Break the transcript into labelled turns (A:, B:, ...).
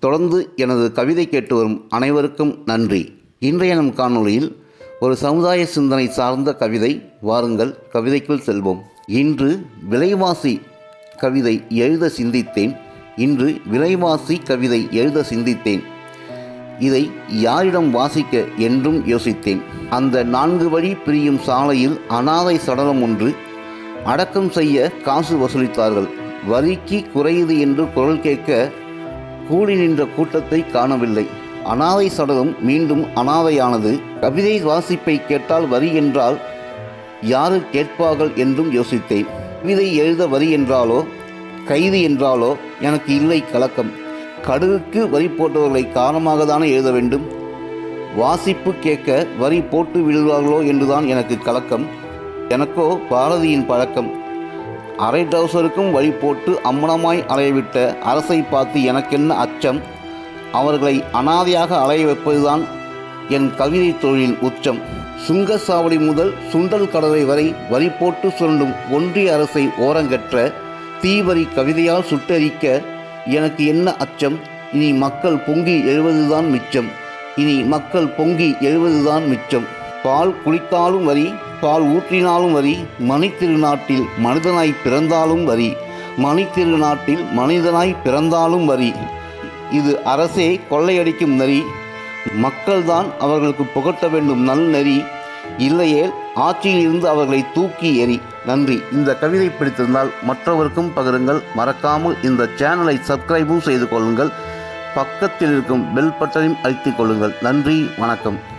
A: தொடர்ந்து எனது கவிதை கேட்டு வரும் அனைவருக்கும் நன்றி. இன்றைய நம் காணொளியில் ஒரு சமுதாய சிந்தனை சார்ந்த கவிதை வாருங்கள் கவிதைக்குள் செல்வோம். இன்று விலைவாசி கவிதை எழுத சிந்தித்தேன். இன்று விலைவாசி கவிதை எழுத சிந்தித்தேன். இதை யாரிடம் வாசிக்க என்றும் யோசித்தேன். அந்த நான்கு வழி பிரியும் சாலையில் அனாதை சடலம் ஒன்று அடக்கம் செய்ய காசு வசூலித்தார்கள். வரிக்கு குறையுது என்று குரல் கேட்க கூடி நின்ற கூட்டத்தை காணவில்லை. அனாதை சடலம் மீண்டும் அனாதையானது. கவிதை வாசிப்பை கேட்டால் வரி என்றால் யாரு கேட்பார்கள் என்றும் யோசித்தேன். கவிதை எழுத வரி என்றாலோ கைது என்றாலோ எனக்கு இல்லை கலக்கம். கடுகுக்கு வரி போட்டவர்களை காரணமாக தானே எழுத வேண்டும்? வாசிப்பு கேட்க வரி போட்டு விடுவார்களோ என்றுதான் எனக்கு கலக்கம். எனக்கோ பாரதியின் பழக்கம். அரை டவுசருக்கும் வழி போட்டு அம்மனமாய் அலையவிட்ட அரசை பார்த்து எனக்கென்ன அச்சம்? அவர்களை அனாதையாக அலைய வைப்பதுதான் என் கவிதை தொழில் உச்சம். சுங்கச்சாவடி முதல் சுண்டல் கடலை வரை வரி போட்டு சுரண்டும் ஒன்றிய அரசை ஓரங்கற்ற தீவரி கவிதையால் சுட்டரிக்க எனக்கு என்ன அச்சம்? இனி மக்கள் பொங்கி எழுவதுதான் மிச்சம். இனி மக்கள் பொங்கி எழுவதுதான் மிச்சம். பால் குடித்தாலும் வரி பால் ஊற்றினாலும் வரி மணி திருநாட்டில் மனிதனாய் பிறந்தாலும் வரி மணி திருநாட்டில் மனிதனாய் பிறந்தாலும் வரி. இது அரசே கொள்ளையடிக்கும் நெறி. மக்கள்தான் அவர்களுக்கு புகட்ட வேண்டும் நல் நெறி. இல்லையேல் ஆட்சியில் இருந்து அவர்களை தூக்கி எறி. நன்றி. இந்த கவிதை பிடித்திருந்தால் மற்றவருக்கும் பகிருங்கள். மறக்காமல் இந்த சேனலை சப்ஸ்கிரைபும் செய்து கொள்ளுங்கள். பக்கத்தில் இருக்கும் பெல் பட்டனையும் அழித்துக் கொள்ளுங்கள். நன்றி. வணக்கம்.